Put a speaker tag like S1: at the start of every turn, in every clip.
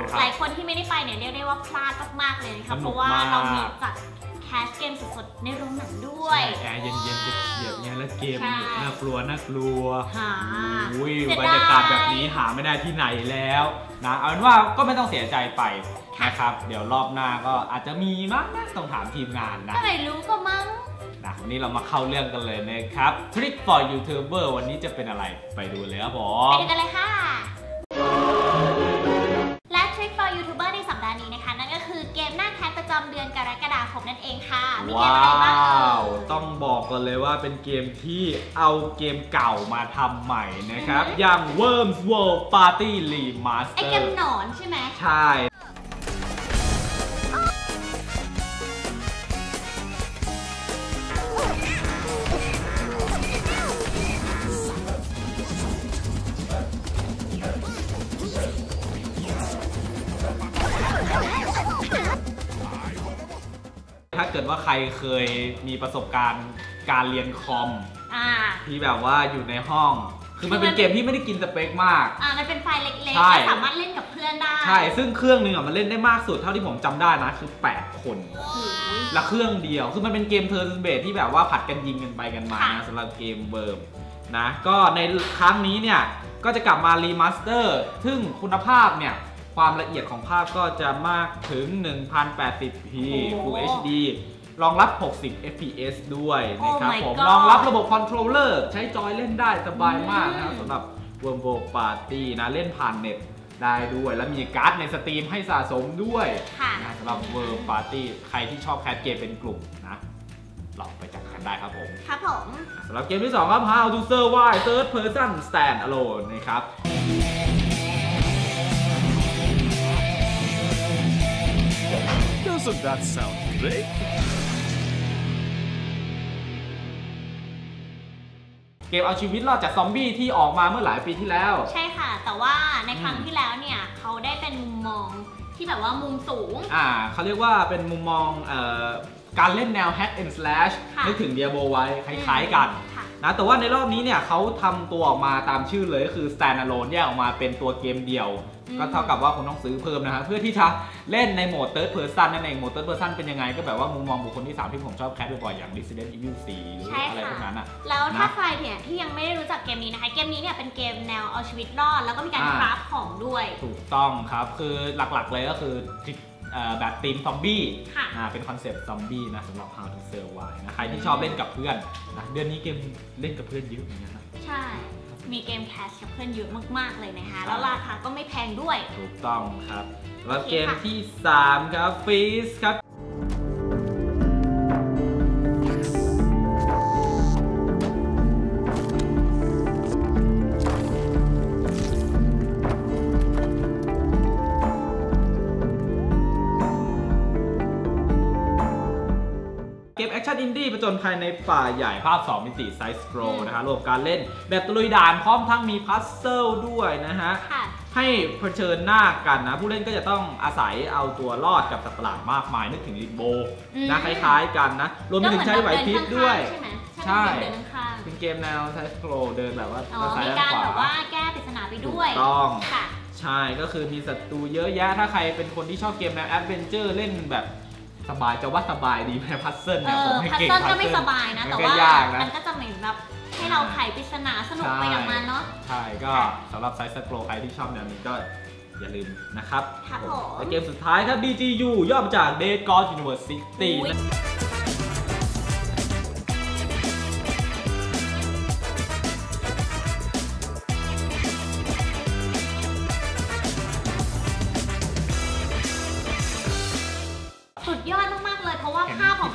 S1: ต้องค
S2: ห
S1: รั
S2: ลา
S1: บ
S2: ยคนที่ไม่ได้ไปเนี่ยเรียกได้ว่าพลาดมากๆเลย
S1: ส
S2: นะคะ
S1: นุก
S2: เพราะว่าา
S1: ก
S2: เรามีจัดแคสเกมสดๆในโรงหนังด้วย
S1: แอร์เย็นๆจะเฉียบไงแล้วเกม
S2: ใช่
S1: น่ากลัวน่ากลัว
S2: หา
S1: อุ้ย
S2: เสีย
S1: บ
S2: ดาย
S1: รรยากาศแบบนี้หาไม่ได้ที่ไหนแล้วนะเอาเป็นว่าก็ไม่ต้องเสียใจไปนะครับเดี๋ยวรอบหน้าก็อาจจะมีมั้งนะต้องถามทีมงานนะ
S2: ก็ไม่รู้ก็มั้ง
S1: นะวันนี้เรามาเข้าเรื่องกันเลยนะครับ Trick for YouTuber วันนี้จะเป็นอะไรไปดูเลยครับผ
S2: ไป
S1: ม
S2: ดูกันเลยค่ะและ
S1: ว้า
S2: อะไรบ้างเอ่
S1: ว
S2: ย
S1: ต้องบอกกันเลยว่าเป็นเกมที่เอาเกมเก่ามาทำใหม่นะครับ
S2: อือฮึ
S1: อย่าง Worms World Party
S2: ไอ
S1: Remaster
S2: เกมหนอนใช่ไหม
S1: ใช่ เกิดว่าใครเคยมีประสบการณ์การเรียนคอม
S2: อ่า
S1: ที่แบบว่าอยู่ในห้อง คือมันเป็นเกมที่ไม่ได้กินสเปคมาก
S2: อ่า มันเป็นไฟล์เล็ก
S1: ใช่
S2: ๆและสามารถเล่นกับเพื่อนได้
S1: ใช่ ซึ่งเครื่องหนึงอะมันเล่นได้มากสุดเท่าที่ผมจำได้นะคือ 8 คน
S2: โอ้โห
S1: และเครื่องเดียว คือมันเป็นเกมเทอร์นเบสที่แบบว่าผัดกันยิงกันไปกันมา
S2: ค่ะ
S1: นะสำหรับเกมเบิร์มนะ ก็ในครั้งนี้เนี่ย ก็จะกลับมารีมาสเตอร์ ซึ่งคุณภาพเนี่ย ความละเอียดของภาพก็จะมากถึง 1080p Full HD รองรับ 60 fps ด้วยนะครับ
S2: Oh my
S1: ผม
S2: God
S1: รองรับระบบคอนโทรลเลอร์ใช้จอยเล่นได้สบายมากนะครับสำหรับ w o r m w o r l d Party นะ เล่นผ่านเน็ตได้ด้วย แล้วมีการ์ดในสตรีมให้สะสมด้วย
S2: ค่ะ
S1: นะสำหรับ World Party ใครที่ชอบแคสเกมเป็นกลุ่มนะลองไปจัดกันได้ครับผม
S2: ครับผม
S1: สำหรับเกมที่ 2 ครับ How to Survive Third Person Stand Alone นะครับ
S3: Doesn't that sound great?
S1: เกมเอาชีวิตรอดจากซอมบี้ที่ออกมาเมื่อหลายปีที่แล้ว
S2: ใช่ค่ะ แต่ว่าในครั้ง
S1: อืม
S2: ที่แล้วเนี่ยเขาได้เป็นมุมมองที่แบบว่ามุมสูง
S1: อ่าเขาเรียกว่าเป็นมุมมองเอ่อการเล่นแนว hack and slash
S2: ค่ะ
S1: นึกถึง Diablo ไว้คล้ายๆกัน
S2: ค่ะ
S1: นะแต่ว่าในรอบนี้เนี่ยเขาทำตัวออกมาตามชื่อเลยก็คือ stand alone แยกออกมาเป็นตัวเกมเดียว
S2: อืม
S1: ก็เท่ากับว่าคุณต้องซื้อเพิ่มนะฮะเพื่อที่จะเล่นในโหมด third person นั่นเองโหมด third person เป็นยังไงก็แบบว่ามุมมองบุคคลที่ 3 ที่ผมชอบแคสบ่อยๆอย่าง Resident Evil 4หรือ
S2: ใช่
S1: อะไร
S2: ค่ะ
S1: พวกนั้นอะ
S2: แล้วถ้า
S1: นะ
S2: ใครเนี่ยที่ยังไม่ได้รู้จักเกมนี้นะคะเกมนี้เนี่ยเป็นเกมแนวเอาชีวิตรอด แล้วก็มีการ
S1: อ่า
S2: คราฟของด้วย
S1: ถูกต้องครับคือหลักๆเลยก็คือเอ่อแบบทีมซอมบี้
S2: ค่ะ
S1: อ่าเป็นคอนเซปต์ซอมบี้นะสำหรับ How to Survive นะใครที่ชอบเล่นกับเพื่อนนะเดือนนี้เกมเล่นกับเพื่อนเยอะเหมือนกันนะ
S2: ใช่ มีเกมแคสกับเพื่อนเยอะมาก ๆ เลยนะคะ แล้วราคาก็ไม่แพงด้วย
S1: ถูกต้องครับ แล้ว
S2: โอเค
S1: เกม
S2: ค่ะ
S1: ที่ 3 ครับฟีสครับ มแอคชั่นอินดี้ประจนภายในป่าใหญ่ภาพ 2 มิติไซส์สโคร
S2: อืม
S1: นะฮะรวมการเล่นแบบตะลุยด่านพร้อมทั้งมีพัซเซิลด้วยนะฮะ
S2: ค่ะ
S1: ให้เผชิญหน้ากันนะ ผู้เล่นก็จะต้องอาศัยเอาตัวรอดกับสัตว์ประหลาดมากมายนึกถึงลิโบ
S2: อืม
S1: นะคล้ายๆกันนะ รวมไปถึงใช้ไหวพริบด้วย
S2: ใช่ไหม
S1: ใช่
S2: ใช่เดินข้าง
S1: เป็นเกมแนวไซส์สโครเดินแบบว่า
S2: ๆอ๋อ
S1: ด้านซ้าย
S2: มี
S1: ด้าน
S2: การ
S1: ขวา
S2: แบบว่าแก้ปริศนาไป
S1: ถู
S2: ด้
S1: ก
S2: วย
S1: ต้อง
S2: ค่ะ
S1: ใช่ก็คือมีศัตรูเยอะแยะถ้าใครเป็นคนที่ชอบเกมแนวแอดเวนเจอร์เล่นแบบ สบายจะว่าสบายดีไหมพัซเซิล
S2: เอ
S1: เนี่ยผ
S2: อ
S1: มไม่
S2: พัซ
S1: เก่ง
S2: เซิลก็
S1: puzzle
S2: ไม่สบายนะ
S1: มัน
S2: แต่
S1: ก็
S2: ว่ายา
S1: กนะ
S2: มันก็จะเหมือนแบบให้เราไขปริศนาสนุกไปกับมันเนาะ
S1: ใช่ก็สำหรับไซส์สโครใครที่ชอบแนวนี้ก็อย่าลืมนะครับ
S2: ครับผม
S1: และเกมสุดท้ายครับ DGU ย่อมาจาก Dead God University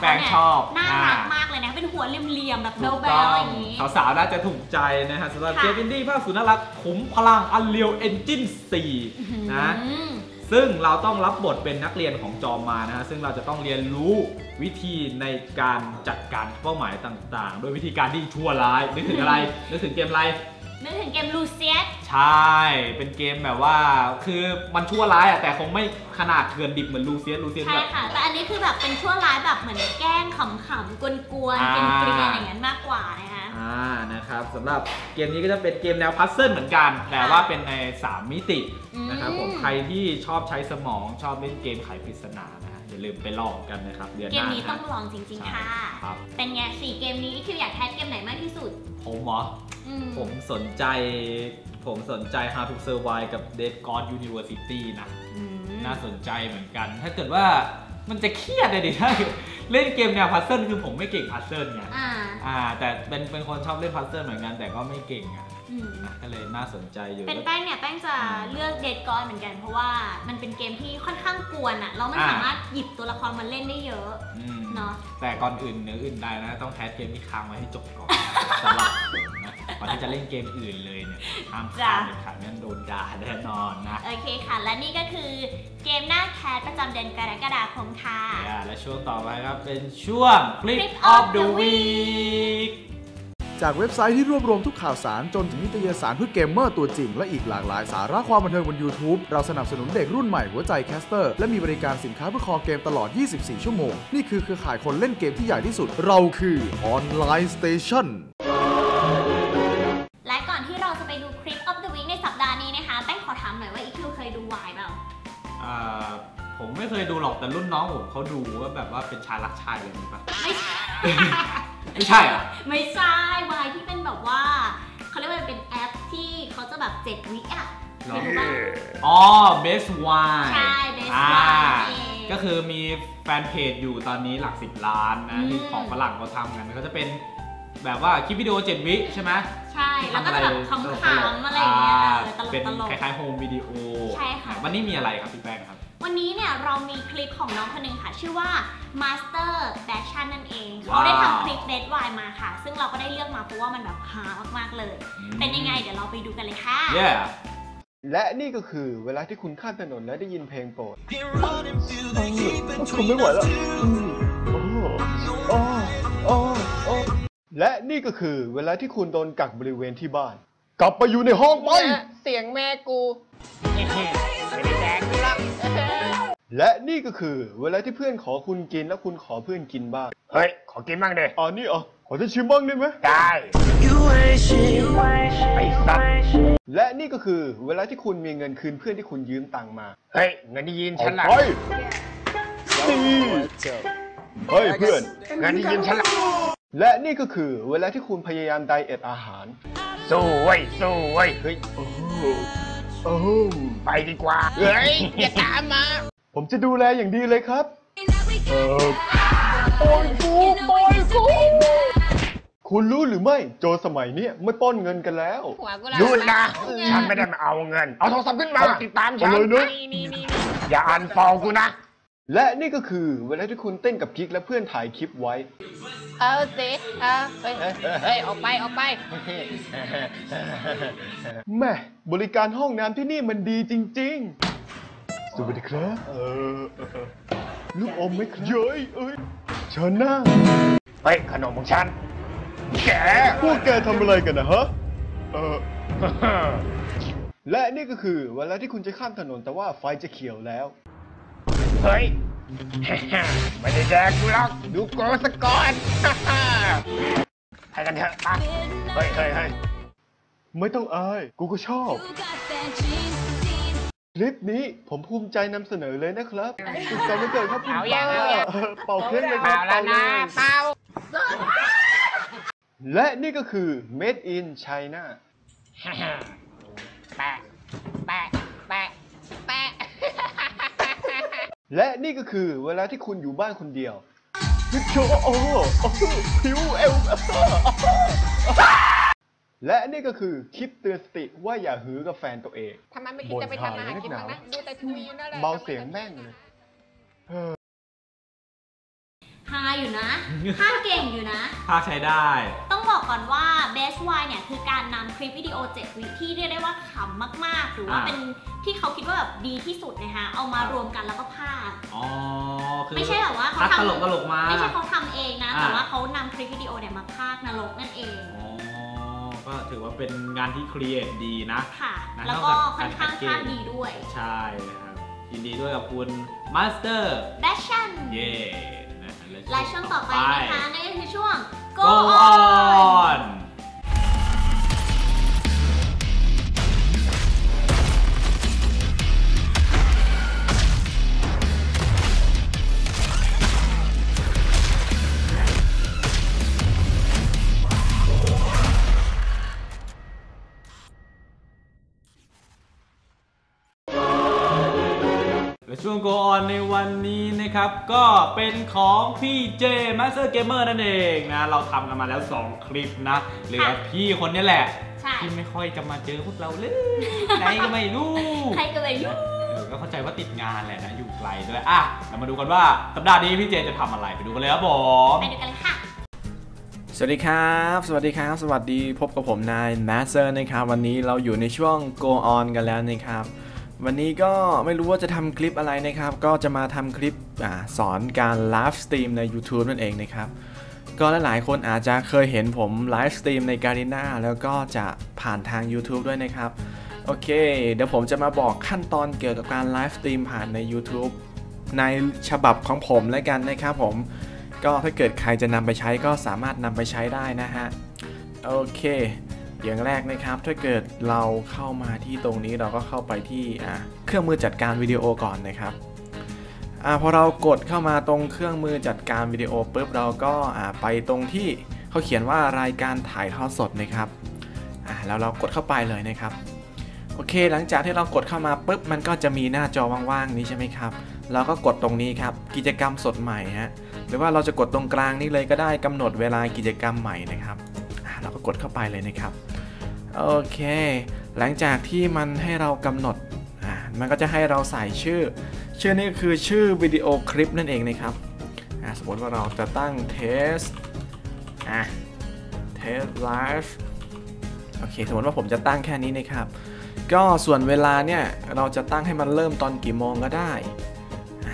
S2: เห็
S1: น
S2: ภาพของ
S1: พี่แป้
S2: เขา
S1: ง
S2: เนี่ย
S1: ชอบ
S2: น่า
S1: อ่า
S2: รักมากเลยนะ เป็นหัวเหลี่ยมๆแบบเบ
S1: ถู
S2: ล
S1: ก
S2: เบ
S1: ต้
S2: ล
S1: อง
S2: อย่างนี้
S1: สาวๆน่าจะถูกใจนะฮะสำหรับ
S2: ค่ะ
S1: เกมอินดี้ภาพสุดน่ารักขุมพลัง Unreal Engine 4นะ
S2: อืม
S1: ซึ่งเราต้องรับบทเป็นนักเรียนของจอมมานะฮะซึ่งเราจะต้องเรียนรู้วิธีในการจัดการเป้าหมายต่างๆโดยวิธีการที่ชั่วร้ายนึกถึงอะไรนึกถึงเกมอะไร
S2: นึกถึงเกมลูเซียส
S1: ใช่ เป็นเกมแบบว่า คือมันชั่วร้ายอะแต่คงไม่ขนาดเถื่อนดิบเหมือนลูเซียสลูเซียส
S2: ใช่
S1: แบบ
S2: ค่ะ แต่อันนี้คือแบบเป็นชั่วร้ายแบบเหมือนแกล้งขำๆกวนๆ
S1: อ่า
S2: เกรียนๆอย่างนั้นมากกว่านะคะ
S1: อ่านะครับสำหรับเกมนี้ก็จะเป็นเกมแนวพัซเซิลเหมือนกัน แต่ว่าเป็นใน 3 มิตินะครับผม
S2: อืม
S1: ใครที่ชอบใช้สมองชอบเล่นเกมไขปริศนานะฮะอย่าลืมไปลองกันนะครับเดือนห
S2: เกม
S1: น้า
S2: นี้
S1: นะ
S2: ต้องลองจริงๆค่ะ
S1: ครับ
S2: เป็นไงสี่เกมนี้คิวอยากแคสเกมไหนมากที่สุด
S1: ผมเหรอ
S2: อืม
S1: ผมสนใจ ผมสนใจ How to Survive กับ Dead God University นะ
S2: อืม
S1: น่าสนใจเหมือนกัน ถ้าเกิดว่ามันจะเครียดเลยดิถ้าเล่นเกมแนวพัซเซิลคือผมไม่เก่งพัซเซิลไง
S2: อ่า
S1: อ่าแต่เป็นเป็นคนชอบเล่นพัซเซิลเหมือนกันแต่ก็ไม่เก่งอะ
S2: อืม
S1: อะก็เลยน่าสนใจอยู่
S2: เป็นแป้งเนี่ยแป้งจะเลือกเดดกอนเหมือนกันเพราะว่ามันเป็นเกมที่ค่อนข้างกวนอะแล้วมัน
S1: อ่า
S2: สามารถหยิบตัวละครมาเล่นได้เยอะ
S1: อืม
S2: เนอะ
S1: แต่ก่อนอื่นเนื้ออื่นใดนะ ต้องแคสเกมที่ค้างไว้ให้จบก่อนสำหรับผมนะก่อนที่ จะเล่นเกมอื่นเลยเนี่ยห้ามข้ามเด็ดขาดงั้นโดนด่าแน่นอนนะ
S2: โอเคค่ะ และนี่ก็คือเกมหน้าแคสประจำเดือนกรกฎาคมค่ะ
S1: อ่าและช่วงต่อไปครับเป็นช่วง Clip
S2: Clip
S1: of
S2: of
S1: the
S2: the
S1: Week
S3: จากเว็บไซต์ที่รวบรวมทุกข่าวสารจนถึงนิตยสารเพื่อเกมเมอร์ตัวจริง และอีกหลากหลายสาระความบันเทิงบน YouTube เราสนับสนุนเด็กรุ่นใหม่หัวใจแคสเตอร์และมีบริการสินค้าเพื่อคอเกมตลอด 24 ชั่วโมง นี่คือเครือข่ายคนเล่นเกมที่ใหญ่ที่สุด เราคือออนไลน์สเตชัน
S1: ผมไม่เคยดูหรอกแต่รุ่นน้องผมเขาดูว่าแบบว่าเป็นชายรักชายอะไรอย่างนี้ปะ
S2: ไม่ใช่
S1: ไม่ใช่เหรอ
S2: ไม่ใช่วายที่เป็นแบบว่าเขาเรียกว่าเป็นแอปที่เขาจะแบบเจ็ดวิอะ
S1: หร
S2: เค
S1: อ
S2: ยดูป่ะ
S1: อ๋อ Best Wine
S2: ใช่ Best
S1: อ่า
S2: Wine เอง
S1: ก็คือมีแฟนเพจอยู่ตอนนี้หลักสิบล้านนะ
S2: อืม
S1: ที่ของฝรั่งเขาทำกันเขาจะเป็นแบบว่าคลิปวิดีโอเจ็ดวิใช่ไหม
S2: ใช่ แล้วก็จะแบบขำๆอะไรอย่างเงี้ยเออตลก
S1: เป็น
S2: ตลก
S1: คล้ายๆโฮมวิดีโอ
S2: ใช่ค่ะ
S1: วันนี้มีอะไรครับพี่แป้งครับ
S2: วันนี้เนี่ยเรามีคลิปของน้องคนหนึงค่ะ ชื่อว่า Master d a s h a n นั่นเอง
S1: ว้าว
S2: เขาได้ทำคลิป Dead Wine มาค่ะ ซึ่งเราก็ได้เลือกมาเพราะว่ามันแบบฮามากๆเลย เป็นยังไงเดี๋ยวเราไปดูกันเลยค่ะ
S1: เย้
S4: และนี่ก็คือเวลาที่คุณข้ามถนนและได้ยินเพลงโปรด
S3: ผมไม่ไหวแล้ว
S4: และนี่ก็คือเวลาที่คุณโดนกักบริเวณที่บ้าน กลับไปอยู่ในห้องไป
S5: เสียงแม่กูไม่ได้แดกกูหรอก
S4: และนี่ก็คือเวลาที่เพื่อนขอคุณกินแล้วคุณขอเพื่อนกินบ้าง
S5: เฮ้ย ขอกินบ้างเด้
S4: อ๋อนี่เหรอขอจะชิมบ้างได้ไหม
S5: ได้ไอ้สัตว์
S4: และนี่ก็คือเวลาที่คุณมีเงินคืนเพื่อนที่คุณยืมตังค์มา
S5: เฮ้ย เงินที่ยืนฉันละ
S4: เฮ้ยนี่เฮ้ยเพื่อน
S5: เงินที่ยืนฉันละ
S4: และนี่ก็คือเวลาที่คุณพยายามไดเอทอาหาร
S5: สู้เว้ยสู้เว้ย
S4: เฮ้ยโอ้โหโอ้โห
S5: ไปดีกว่า เฮ้ยอย่าตามมา
S4: ผมจะดูแลอย่างดีเลยครับ เออปล่อยกูปล่อยกูคุณรู้หรือไม่ โจรสมัยเนี้ยไม่ปล้นเงินกันแล้ว
S5: หัวกูรู้นะฉันไม่ได้มาเอาเงิน เอาโทรศัพท์ขึ้นมาติดตามฉัน
S4: เอาเลยนะ
S5: นี่นี่นี่อย่าอ่านฟอลกูนะ
S4: และนี่ก็คือเวลาที่คุณเต้นกับกิ๊กและเพื่อนถ่ายคลิปไว้
S5: เอาสิเอาเฮ้ยเฮ้ยออกไปออกไป
S4: แม่บริการห้องน้ำที่นี่มันดีจริง ๆ สวัสดีครับเออเออลูกอมไหมครับเย้ยเอ้ยเชิญนั่ง
S5: เฮ้ยขนมของฉัน แก
S4: พวกแกทำอะไรกันนะฮะ เออ และนี่ก็คือเวลาที่คุณจะข้ามถนนแต่ว่าไฟจะเขียวแล้ว
S5: เฮ้ย ไม่ได้แดกกูหรอกดูโกสก่อนไปกันเถอะไปเฮ้ยเฮ้ยเฮ้ย
S4: ไม่ต้องอาย กูก็ชอบ คลิปนี้ผมภูมิใจนำเสนอเลยนะครับสุขสันต์วันเกิดครับคุณ
S5: เอายั
S4: ป้าง
S5: เอายัง
S4: เออเป่าเค้กเลยค
S5: เป
S4: รั
S5: ล่า
S4: บ
S5: แล้วนะ
S4: เลย
S5: เปล่า
S4: และนี่ก็คือ made in China
S5: แปะแปะแปะแปะ
S4: และนี่ก็คือเวลาที่คุณอยู่บ้านคนเดียวพิโชโอ้โหโอ้โหผิวเอว และนี่ก็คือคลิปเตือนสติว่าอย่าหือกับแฟนตัวเอง
S5: ทำไมไม่คิดจะไปทำอาหารกินบ้างนะดูแต่ทีวีอยู่นั่นแหละ
S4: เบาเสียงแม่งเลย
S2: ฮาอยู่นะ ฮาเก่งอยู่นะ
S1: ภาคใช้ได้
S2: ต้องบอกก่อนว่า Best Wine เนี่ย คือการนำคลิปวิดีโอ 7 วิที่เรียกได้ว่าขำมาก ๆ หรือว่า
S1: อ่า
S2: เป็นที่เขาคิดว่าแบบดีที่สุดนะคะเอามารวมกันแล้วก็พาก
S1: อ๋อ คือ
S2: ไม่ใช่แบบว่าเขา
S1: ภาค
S2: ทำ
S1: ตลกตลกมา
S2: ไม่ใช่เขาทำเองนะ
S1: อ่า
S2: แต่ว่าเขานำคลิปวิดีโอเนี่ยมาพากนรกนั่นเอง
S1: อ๋อ กก็ถือว่าเป็นงานที่ครีเอทดีนะ
S2: ค่ะ
S1: นะ
S2: แล้ว
S1: นอก
S2: ก็
S1: จาก
S2: ค่อนข้าง
S1: การแพ็กเกจ
S2: ค่าดีด้วย
S1: ใช่นะครับ ยินดีด้วยกับคุณมาสเตอร์
S2: แบชชั่น
S1: เย่นะ
S2: และช่วงต่อไปนะคะนั่นก็คือช่วง
S1: Go
S2: Go On
S1: ช่วง Go On ในวันนี้นะครับ ก็เป็นของพี่เจ Master Gamer นั่นเองนะ เราทำกันมาแล้ว 2 คลิปนะ เหลือพี่คนนี้แหละ
S2: ใช่
S1: ที่ไม่ค่อยจะมาเจอพวกเราเลยไหนก็ไม่รู้
S2: ใครก็ไม่รู้
S1: เออก็เข้าใจว่าติดงานแหละนะ อยู่ไกลด้วย อะ เรามาดูกันว่าสัปดาห์นี้พี่เจจะทำอะไร ไปดูกันเลยครับผม
S2: ไปดูกันเลยค่ะ
S6: สวัสดีครับ สวัสดีครับ สวัสดีพบกับผมนายแมสเซอร์นะครับ วันนี้เราอยู่ในช่วง go on กันแล้วนะครับ วันนี้ก็ไม่รู้ว่าจะทำคลิปอะไรนะครับ ก็จะมาทำคลิปอสอนการไลฟ์สตรีมใน YouTube นั่นเองนะครับ ก็หลายๆคนอาจจะเคยเห็นผมไลฟ์สตรีมในการีนาแล้วก็จะผ่านทาง YouTube ด้วยนะครับ โอเค เดี๋ยวผมจะมาบอกขั้นตอนเกี่ยวกับการไลฟ์สตรีมผ่านใน YouTube ในฉบับของผมแล้วกันนะครับผม ก็ถ้าเกิดใครจะนำไปใช้ก็สามารถนำไปใช้ได้นะฮะ โอเค อย่างแรกนะครับถ้าเกิดเราเข้ามาที่ตรงนี้เราก็เข้าไปที่เครื่องมือจัดการวิดีโอก่อนนะครับอพอเรากดเข้ามาตรงเครื่องมือจัดการวิดีโอปุ๊บเราก็ไปตรงที่เขาเขียนว่ารายการถ่ายทอดสดนะครับแล้วเรากดเข้าไปเลยนะครับโอเค หลังจากที่เรากดเข้ามาปุ๊บมันก็จะมีหน้าจอว่างๆนี้ใช่ไหมครับเราก็กดตรงนี้ครับกิจกรรมสดใหม่ฮะหรือว่าเราจะกดตรงกลางนี้เลยก็ได้กำหนดเวลากิจกรรมใหม่นะครับ กดเข้าไปเลยนะครับ โอเค หลังจากที่มันให้เรากำหนด มันก็จะให้เราใส่ชื่อ ชื่อนี้ก็คือชื่อวิดีโอคลิปนั่นเองนะครับ สมมติว่าเราจะตั้ง test อะ test live โอเค สมมติว่าผมจะตั้งแค่นี้นะครับ ก็ส่วนเวลาเนี่ย เราจะตั้งให้มันเริ่มตอนกี่โมงก็ได้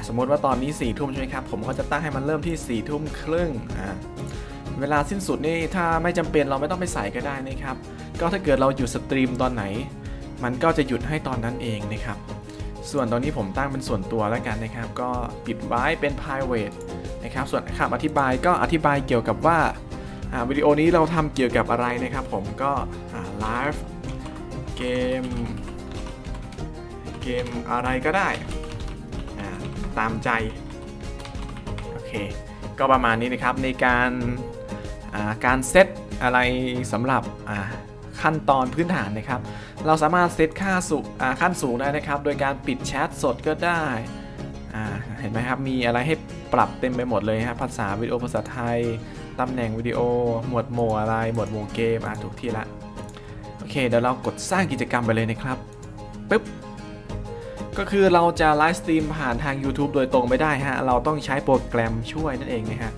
S6: สมมติว่าตอนนี้4ี่ทุ่มใช่ไหมครับ ผมก็จะตั้งให้มันเริ่มที่4ี่ทุ่มครึ่งอ่า เวลาสิ้นสุดนี่ถ้าไม่จำเป็นเราไม่ต้องไปใส่ก็ได้นะครับ ก็ถ้าเกิดเราหยุดสตรีมตอนไหน มันก็จะหยุดให้ตอนนั้นเองนะครับ ส่วนตอนนี้ผมตั้งเป็นส่วนตัวแล้วกันนะครับ ก็ปิดไว้เป็น private นะครับ ส่วนคำอธิบายก็อธิบายเกี่ยวกับว่าวิดีโอนี้เราทำเกี่ยวกับอะไรนะครับผมก็ไลฟ์เกมเกมอะไรก็ได้ตามใจ โอเค ก็ประมาณนี้นะครับในการ การเซตอะไรสำหรับขั้นตอนพื้นฐานนะครับ เราสามารถเซตค่าสูงขั้นสูงได้นะครับ โดยการปิดแชทสดก็ได้เห็นไหมครับ มีอะไรให้ปรับเต็มไปหมดเลยครับภาษาวิดีโอภาษาไทยตำแหน่งวิดีโอ หมวดหมู่อะไร หมวดหมู่เกมอะถูกที่ละโอเคเดี๋ยวเรากดสร้างกิจกรรมไปเลยนะครับปึ๊บก็คือเราจะไลฟ์สตรีมผ่านทาง YouTube โดยตรงไม่ได้ฮะ เราต้องใช้โปรแกรมช่วยนั่นเองนะฮะ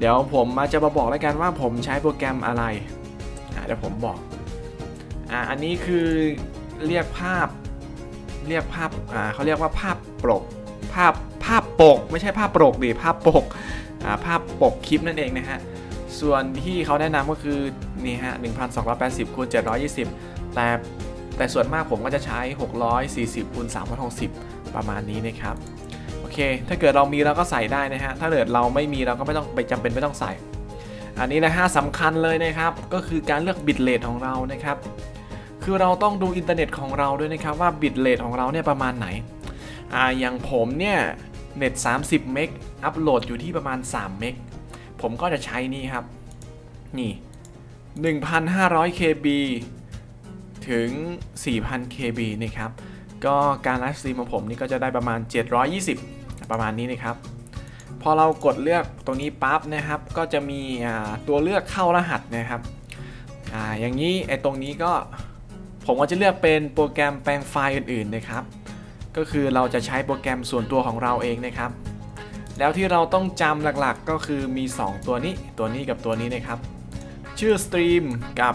S6: เดี๋ยวผมมาจะมาบอกแล้วกันว่าผมใช้โปรแกรมอะไระเดี๋ยวผมบอกอ่าอันนี้คือเรียกภาพเรียกภาพอ่าเขาเรียกว่าภาพปกภาพภาพปก ไม่ใช่ภาพปกดิภาพปกอ่าภาพปกคลิปนั่นเองนะฮะส่วนที่เขาแนะนำก็คือนี่ฮะ1280คูณ720 แต่แต่ส่วนมากผมก็จะใช้ 640คูณ360 ประมาณนี้นะครับ เค ถ้าเกิดเรามีเราก็ใส่ได้นะฮะ ถ้าเกิดเราไม่มีเราก็ไม่ต้องไปจำเป็นไม่ต้องใส่ อันนี้นะฮะสำคัญเลยนะครับ ก็คือการเลือกบิตเลทของเรานะครับ คือเราต้องดูอินเทอร์เน็ตของเราด้วยนะครับว่าบิตเลทของเราเนี่ยประมาณไหน อ่า อย่างผมเนี่ยเน็ต 30 เมก อัพโหลดอยู่ที่ประมาณ 3 เมก ผมก็จะใช้นี่ครับ นี่ 1,500 KB ถึง 4,000 KB นะครับ ก็การไลฟ์สตรีมของผมนี่ก็จะได้ประมาณ 720 ประมาณนี้นะครับ พอเรากดเลือกตรงนี้ปั๊บนะครับ ก็จะมีตัวเลือกเข้ารหัสนะครับออย่างนี้ไอ้ตรงนี้ก็ผมก็จะเลือกเป็นโปรแกรมแปลงไฟล์อื่นๆนะครับ ก็คือเราจะใช้โปรแกรมส่วนตัวของเราเองนะครับ แล้วที่เราต้องจำหลักๆก็คือมี 2 ตัวนี้ตัวนี้กับตัวนี้นะครับ ชื่อสตรีมกับ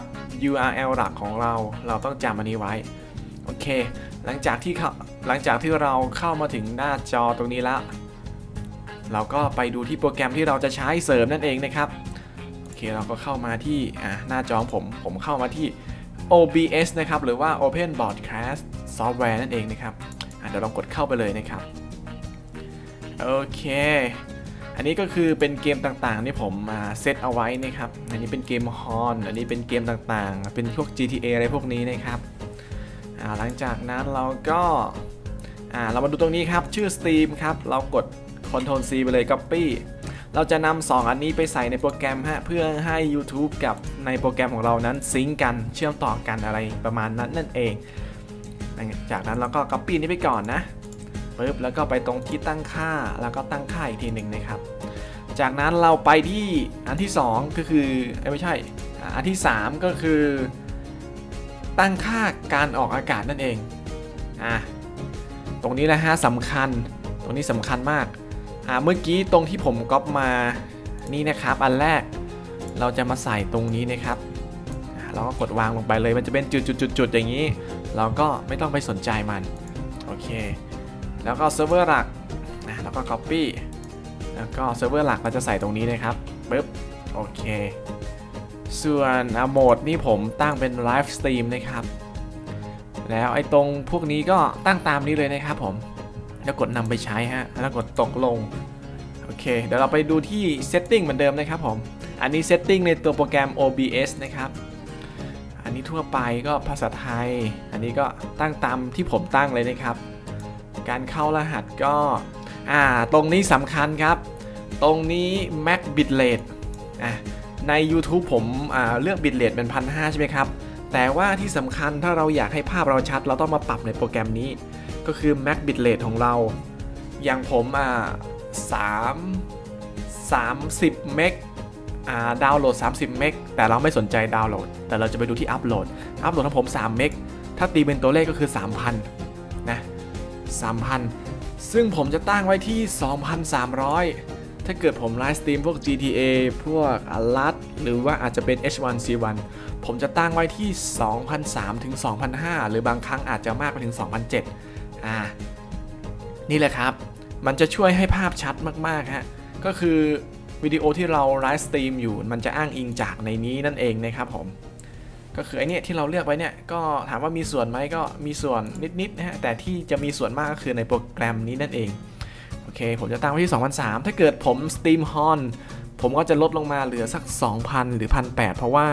S6: URL หลักของเรา เราต้องจำอันนี้ไว้ โอเค หลังจากที่เข้า หลังจากที่เราเข้ามาถึงหน้าจอตรงนี้แล้วเราก็ไปดูที่โปรแกรมที่เราจะใช้เสริมนั่นเองนะครับโอเคเราก็เข้ามาที่หน้าจอผมผมเข้ามาที่ OBS นะครับหรือว่า Open Broadcast Software นั่นเองนะครับเดี๋ยวลองกดเข้าไปเลยนะครับโอเค อันนี้ก็คือเป็นเกมต่างๆที่ผมมาเซตเอาไว้นะครับ อันนี้เป็นเกมฮอนอันนี้เป็นเกมต่างๆ เป็นพวก GTA อะไรพวกนี้นะครับหลังจากนั้นเราก็ เรามาดูตรงนี้ครับชื่อ Steam ครับเรากด Ctrl C ไปเลย Copy เราจะนำ2อันนี้ไปใส่ในโปรแกรมฮะเพื่อให้ YouTube กับในโปรแกรมของเรานั้นซิงกันเชื่อมต่อกันอะไรประมาณนั้นนั่นเอง จากนั้นเราก็ Copy นี้ไปก่อนนะปึ๊บแล้วก็ไปตรงที่ตั้งค่าแล้วก็ตั้งค่าอีกทีหนึ่งนะครับ จากนั้นเราไปที่อันที่ 2 ก็คือไม่ใช่อันที่ 3 ก็คือ ตั้งค่าการออกอากาศนั่นเองอะ ตรงนี้นะฮะสำคัญ ตรงนี้สำคัญมาก อ่า เมื่อกี้ตรงที่ผมก๊อปมา นี่นะครับ อันแรก เราจะมาใส่ตรงนี้นะครับเราก็กดวางลงไปเลย มันจะเป็นจุดๆๆอย่างนี้ เราก็ไม่ต้องไปสนใจมัน โอเค แล้วก็เซิร์ฟเวอร์หลักนะแล้วก็ Copy แล้วก็เซิร์ฟเวอร์หลักเราจะใส่ตรงนี้นะครับปึ๊บ โอเค ส่วนโหมดนี่ผมตั้งเป็นไลฟ์สตรีมนะครับ แล้วไอ้ตรงพวกนี้ก็ตั้งตามนี้เลยนะครับผม แล้วกดนำไปใช้ฮะ แล้วกดตกลง โอเค เดี๋ยวเราไปดูที่ Setting เหมือนเดิมนะครับผม อันนี้ Setting ในตัวโปรแกรม OBS นะครับ อันนี้ทั่วไปก็ภาษาไทย อันนี้ก็ตั้งตามที่ผมตั้งเลยนะครับ การเข้ารหัสก็ อ่า ตรงนี้สำคัญครับ ตรงนี้ Max Bitrate อะใน YouTube ผมเลือก Bitrate เป็น1,500ใช่ไหมครับ แต่ว่าที่สำคัญถ้าเราอยากให้ภาพเราชัด เราต้องมาปรับในโปรแกรมนี้ ก็คือ Max Bitrate ของเรา อย่างผมอ่า3 30 เมกอ่าดาวน์โหลด 30 เมกแต่เราไม่สนใจดาวน์โหลด แต่เราจะไปดูที่อัปโหลด อัปโหลดของผม 3 เมกถ้าตีเป็นตัวเลขก็คือ 3,000 นะ 3,000 ซึ่งผมจะตั้งไว้ที่ 2,300 ถ้าเกิดผมไลฟ์สตรีมพวก GTA พวกอลัดหรือว่าอาจจะเป็น H1C1 ผมจะตั้งไว้ที่ 2,003ถึง2,005 หรือบางครั้งอาจจะมากไปถึง 2,007 อ่า นี่แหละครับ มันจะช่วยให้ภาพชัดมาก ๆ ฮะ ก็คือวิดีโอที่เราไลฟ์สตรีมอยู่ มันจะอ้างอิงจากในนี้นั่นเองนะครับผม ก็คือไอเนี้ยที่เราเลือกไว้เนี่ย ก็ถามว่ามีส่วนไหมก็มีส่วนนิดๆนะฮะ แต่ที่จะมีส่วนมากก็คือในโปรแกรมนี้นั่นเอง โอเค ผมจะตั้งไว้ที่ 2003 ถ้าเกิดผมสตรีมฮอนผมก็จะลดลงมาเหลือสัก 2,000 หรือ 1,800 เพราะว่า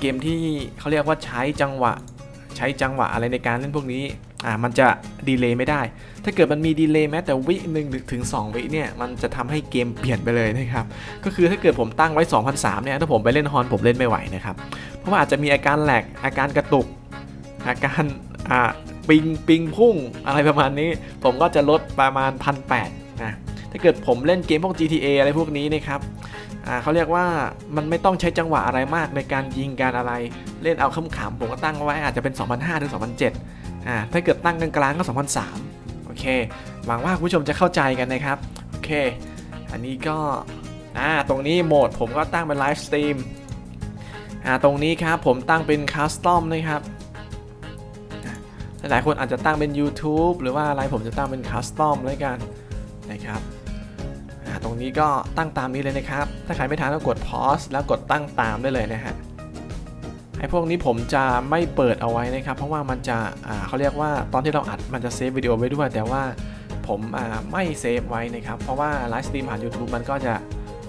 S6: เกมที่เขาเรียกว่าใช้จังหวะ ใช้จังหวะอะไรในการเล่นพวกนี้อ่ามันจะดีเลย์ไม่ได้ ถ้าเกิดมันมีดีเลย์แม้แต่วิหนึ่งถึง 2 วิเนี่ย มันจะทำให้เกมเปลี่ยนไปเลยนะครับ ก็คือถ้าเกิดผมตั้งไว้ 2003 เนี่ย ถ้าผมไปเล่นฮอนผมเล่นไม่ไหวนะครับ เพราะว่าอาจจะมีอาการแหลก อาการกระตุก อาการอ่าปิงปิงพุ่งอะไรประมาณนี้ ผมก็จะลดประมาณ1 8 0 0 นะถ้าเกิดผมเล่นเกมพวก GTA อะไรพวกนี้นะครับเขาเรียกว่ามันไม่ต้องใช้จังหวะอะไรมากในการยิงการอะไร เล่นเอาขำๆผมก็ตั้งไว้อาจจะเป็น 2005ถึง2007อ่าถ้าเกิดตั้งกลางๆก็ 2003 โอเค หวังว่าคุณผู้ชมจะเข้าใจกันนะครับ โอเค อันนี้ก็อ่าตรงนี้โหมดผมก็ตั้งเป็นไลฟ์สตรีมอ่าตรงนี้ครับผมตั้งเป็นคัสตอมนะครับหลายคนอาจจะตั้งเป็น YouTube หรือว่าอะไรผมจะตั้งเป็นคัสตอมเลยกัน นะครับตรงนี้ก็ตั้งตามนี้เลยนะครับ ถ้าใครไม่ทันก็กด pause แล้วกดตั้งตามได้เลยนะฮะไอ้พวกนี้ผมจะไม่เปิดเอาไว้นะครับ เพราะว่ามันจะเขาเรียกว่าตอนที่เราอัดมันจะเซฟวิดีโอไว้ด้วย แต่ว่าผมไม่เซฟไว้นะครับ เพราะว่าไลฟ์สตรีมผ่าน YouTube มันก็จะ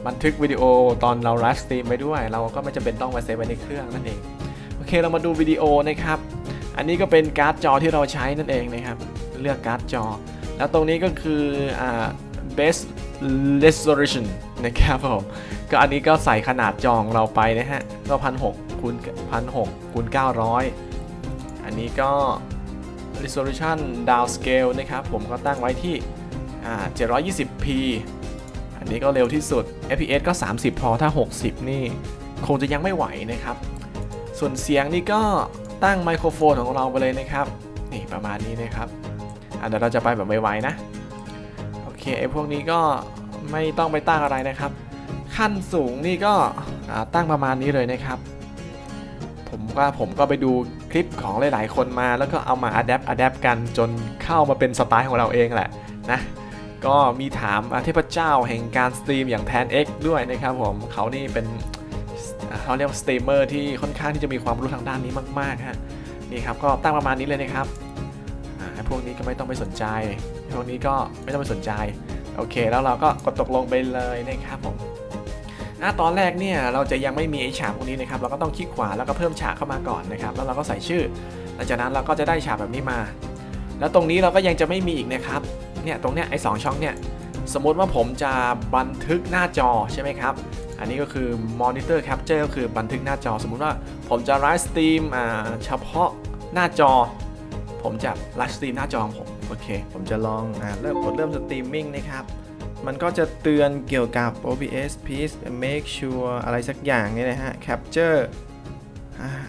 S6: บันทึกวิดีโอตอนเราไลฟ์สตรีมไว้ด้วย เราก็ไม่จำเป็นต้องไปเซฟไว้ในเครื่องนั่นเอง โอเคเรามาดูวิดีโอนะครับ อันนี้ก็เป็นการ์ดจอที่เราใช้นั่นเองนะครับ เลือกการ์ดจอ แล้วตรงนี้ก็คืออ่า best resolution นะครับผมก็อันนี้ก็ใส่ขนาดจองเราไปนะฮะ ก็พันหกคูณพันหกคูณ900อันนี้ก็ resolution downscale นะครับ ผมก็ตั้งไว้ที่ 720p อันนี้ก็เร็วที่สุด fps ก็ 30 พอถ้า 60 นี่ คงจะยังไม่ไหวนะครับ ส่วนเสียงนี่ก็ตั้งไมโครโฟนของเราไปเลยนะครับ นี่ประมาณนี้นะครับ เดี๋ยวเราจะไปแบบไวๆนะโอเคไอ้พวกนี้ก็ไม่ต้องไปตั้งอะไรนะครับ ขั้นสูงนี่ก็ตั้งประมาณนี้เลยนะครับ ผมว่าผมก็ไปดูคลิปของหลาย ๆ คนมา แล้วก็เอามาอัดแอปอัดแอปกันจนเข้ามาเป็นสไตล์ของเราเองแหละนะก็มีถามเทพเจ้าแห่งการสตรีมอย่างแทน X ด้วยนะครับผมเขานี่เป็นเขาเรียกว่าสตรีมเมอร์ที่ค่อนข้างที่จะมีความรู้ทางด้านนี้มากๆฮะนี่ครับก็ตั้งประมาณนี้เลยนะครับ วกนี้ก็ไม่ต้องไปสนใจ พวกนี้ก็ไม่ต้องไปสนใจ โอเค แล้วเราก็กดตกลงไปเลยนะครับผมอะตอนแรกเนี่ยเราจะยังไม่มีไอ้ฉากพวกนี้นะครับ เราก็ต้องคลิกขวาแล้วก็เพิ่มฉากเข้ามาก่อนนะครับ แล้วเราก็ใส่ชื่อ หลังจากนั้นเราก็จะได้ฉากแบบนี้มา แล้วตรงนี้เราก็ยังจะไม่มีอีกนะครับ เนี่ยตรงเนี้ยไอ้สองช่องเนี่ย สมมติว่าผมจะบันทึกหน้าจอใช่ไหมครับ อันนี้ก็คือ monitor capture ก็คือบันทึกหน้าจอ สมมุติว่าผมจะไลฟ์สตรีมอ่าเฉพาะหน้าจอ ผมจะไลฟ์สตรีมหน้าจอของผม โอเค ผมจะลองอ่าเริ่มกดเริ่มสตรีมมิ่งนะครับ มันก็จะเตือนเกี่ยวกับ OBS please make sure อะไรสักอย่างนี่นะฮะ capture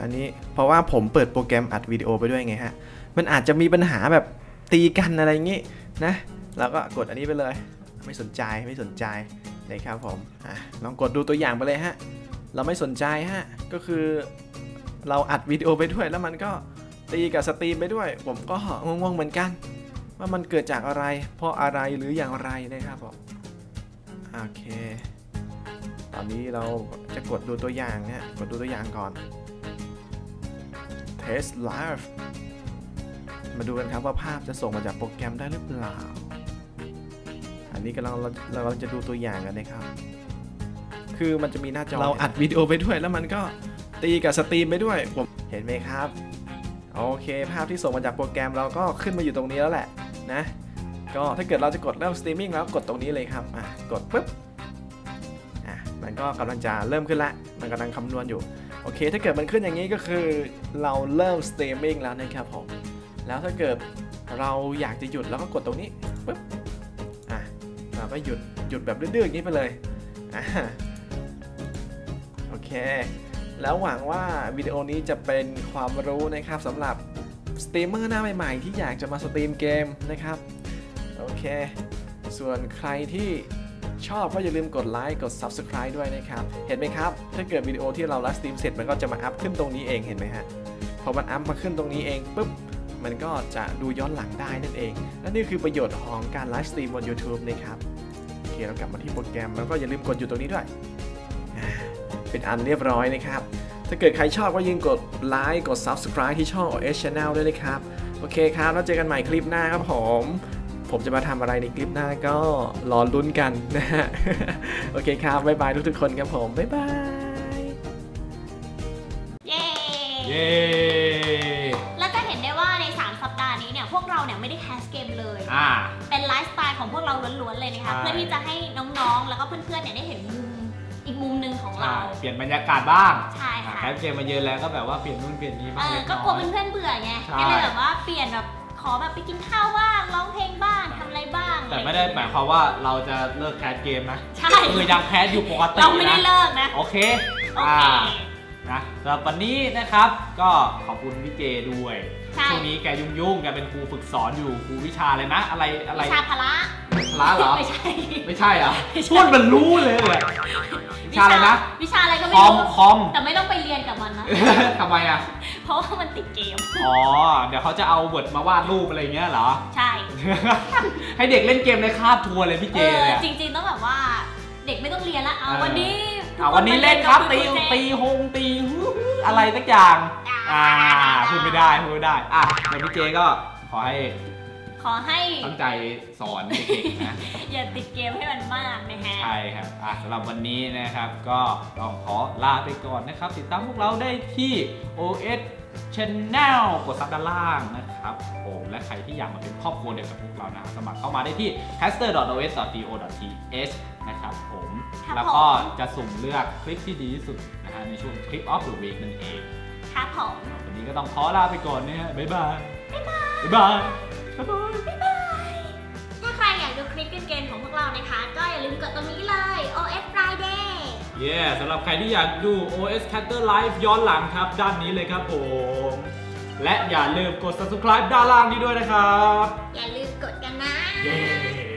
S6: อันนี้เพราะว่าผมเปิดโปรแกรมอัดวิดีโอไปด้วยไงฮะ มันอาจจะมีปัญหาแบบตีกันอะไรอย่างงี้นะเราก็กดอันนี้ไปเลย ไม่สนใจไม่สนใจนะครับผมอะลองกดดูตัวอย่างไปเลยฮะ เราไม่สนใจฮะ ก็คือเราอัดวิดีโอไปด้วยแล้วมันก็ ตีกับสตรีมไปด้วย ผมก็งงๆเหมือนกัน ว่ามันเกิดจากอะไร เพราะอะไรหรืออย่างไรนะครับผมโอเค ตอนนี้เราจะกดดูตัวอย่างฮะกดดูตัวอย่างก่อน Test Live มาดูกันครับว่าภาพจะส่งมาจากโปรแกรมได้หรือเปล่า อันนี้กำลังเราเรากำลังจะดูตัวอย่างกันนะครับ คือมันจะมีหน้าจอเราอัดวิดีโอไปด้วยแล้วมันก็ตีกับสตรีมไปด้วยผมเห็นไหมครับ โอเค ภาพที่ส่งมาจากโปรแกรมเราก็ขึ้นมาอยู่ตรงนี้แล้วแหละนะก็ถ้าเกิดเราจะกดเริ่มสตรีมมิ่งแล้วกดตรงนี้เลยครับอะกดปุ๊บอะมันก็กำลังจะเริ่มขึ้นละมันกำลังคำนวณอยู่โอเค ถ้าเกิดมันขึ้นอย่างนี้ก็คือเราเริ่มสตรีมมิ่งแล้วนะครับผมแล้วถ้าเกิดเราอยากจะหยุดเราก็กดตรงนี้ปุ๊บอะเราก็หยุดหยุดแบบดื้อๆอย่างนี้ไปเลยอะโอเค แล้วหวังว่าวิดีโอนี้จะเป็นความรู้นะครับสำหรับสตรีมเมอร์หน้าใหม่ๆ ที่อยากจะมาสตรีมเกมนะครับ โอเค ส่วนใครที่ชอบก็อย่าลืมกดไลค์กด Subscribe ด้วยนะครับ เห็นไหมครับ ถ้าเกิดวิดีโอที่เราไลฟ์สตรีมเสร็จมันก็จะมาอัพขึ้นตรงนี้เองเห็นไหมฮะพอมันอัพมาขึ้นตรงนี้เองปุ๊บมันก็จะดูย้อนหลังได้นั่นเอง และนี่คือประโยชน์ของการไลฟ์สตรีมบน YouTube นะครับ โอเค เรากลับมาที่โปรแกรม แล้วก็อย่าลืมกดอยู่ตรงนี้ด้วย เป็นอันเรียบร้อยนะครับ ถ้าเกิดใครชอบก็ยิงกดไลค์กด Subscribe ที่ช่อง OS Channel ด้วยนะครับ โอเคครับ แล้วเจอกันใหม่คลิปหน้าครับผม ผมจะมาทำอะไรในคลิปหน้าก็รอลุ้นกันนะฮะ โอเคครับ บ๊ายบายทุกๆคนครับผม บ๊ายบาย
S2: เย้
S1: เย้
S2: แล้วจะเห็นได้ว่าใน 3 สัปดาห์นี้เนี่ยพวกเราเนี่ยไม่ได้แคสเกมเลย
S1: อ่า
S2: เป็นไลฟ์สไตล์ของพวกเราล้วนๆเลยนะคะ
S1: ใช่
S2: เพื่อที่จะให้น้องๆ แล้วก็เพื่อนๆ เนี่ยได้เห็นมุม อีกมุมหนึ่งของเรา
S1: อ่าเปลี่ยนบรรยากาศบ้าง
S2: ใช่
S1: อ่า
S2: ค่ะ
S1: แคสเกมมาเยอะแล้วก็แบบว่าเปลี่ยนนู่นเปลี่ยนนี้
S2: เอ
S1: บ้าง
S2: อ
S1: เล็ก
S2: ก็
S1: น้
S2: กลัว
S1: อย
S2: เพื่อนๆเบื่อไง
S1: ใช่
S2: ก็เลยแบบว่าเปลี่ยนแบบขอแบบไปกินข้าวบ้างร้องเพลงบ้างทำอะไรบ้าง
S1: แต่ไม่ได้หมายความว่าเราจะเลิกแคสเกมนะ
S2: ใช่
S1: คือยังแคสอยู่ปกติ
S2: เราไม่ได้
S1: นะ
S2: เลิกนะ
S1: โอเค
S2: โอ
S1: อ่า
S2: เค
S1: นะสำหรับวันนี้นะครับก็ขอบคุณพี่เจด้วย
S2: ใช่
S1: ช่วงนี้แกยุ่งๆแกเป็นครูฝึกสอนอยู่ครูวิชาอะไรนะ อะไรอะไร
S2: วิชาพละ
S1: พละเหรอ
S2: ไม่ใช่
S1: ไม่ใช่เหรอ
S2: ไม่ใช่
S1: พูดมันรู้เลยเลยวิชาอะไรนะ
S2: วิชาอะไรก็
S1: ค
S2: ไม่
S1: อม
S2: รู้
S1: คอม
S2: แต่ไม่ต้องไปเรียนกับมันนะ
S1: ทำไมอะ
S2: เพราะว่ามันติดเกม
S1: อ๋อ เดี๋ยวเขาจะเอาเวิร์ดมาวาดรูปอะไรเงี้ยเหรอ
S2: ใช่
S1: ให้เด็กเล่นเกมในคาบทัวร์เลยพี่เจ
S2: เออ
S1: เนี่ย
S2: จริงๆต้องแบบว่า เด็กไม่ต้องเรียนละ เอา
S1: เออ
S2: วันนี้ทุก
S1: อะ
S2: ค
S1: วันนี้
S2: มา
S1: เล่นครับ
S2: กับ
S1: ตี
S2: ณเจ
S1: ตีฮงตีฮู้อะไรสักอย่าง อ่าพูดไม่ได้พูดไม่ได้ อะเดี๋ยวพี่เจก็ขอให้
S2: ขอให้
S1: ตั้งใจสอนเด็กๆนะ
S2: อย่าติดเกมให้มันมากนะฮะ
S1: ใช่ครับ อะสำหรับวันนี้นะครับ ก็ต้องขอลาไปก่อนนะครับ ติดตามพวกเราได้ที่ OS Channel กดซับด้านล่างนะครับผมและใครที่อยากมาเป็นครอบครัวเดียวกับพวกเรานะครับสมัครเข้ามาได้ที่ caster.os.co.th นะครับผม
S2: ครับ
S1: แล้วก็
S2: ผม
S1: จะสุ่มเลือกคลิปที่ดีที่สุดนะฮะในช่วงคลิป of the week นั่นเอง
S2: ครับผม
S1: วันนี้ก็ต้องขอลาไปก่อนนะฮะบ๊ายบาย บ๊ายบาย บ๊ายบาย
S2: ถ้าใครอยากดูคลิปเกมๆของพวกเรานะคะ ก็อย่าลืมกดตรงนี้เลย OS Friday
S1: เย้สำหรับใครที่อยากดู OS Catter Live ย้อนหลังครับ ด้านนี้เลยครับผม และอย่าลืมกด subscribe ด้านล่างนี้ด้วยนะครับ
S2: อย่าลืมกดกันนะ
S1: เย้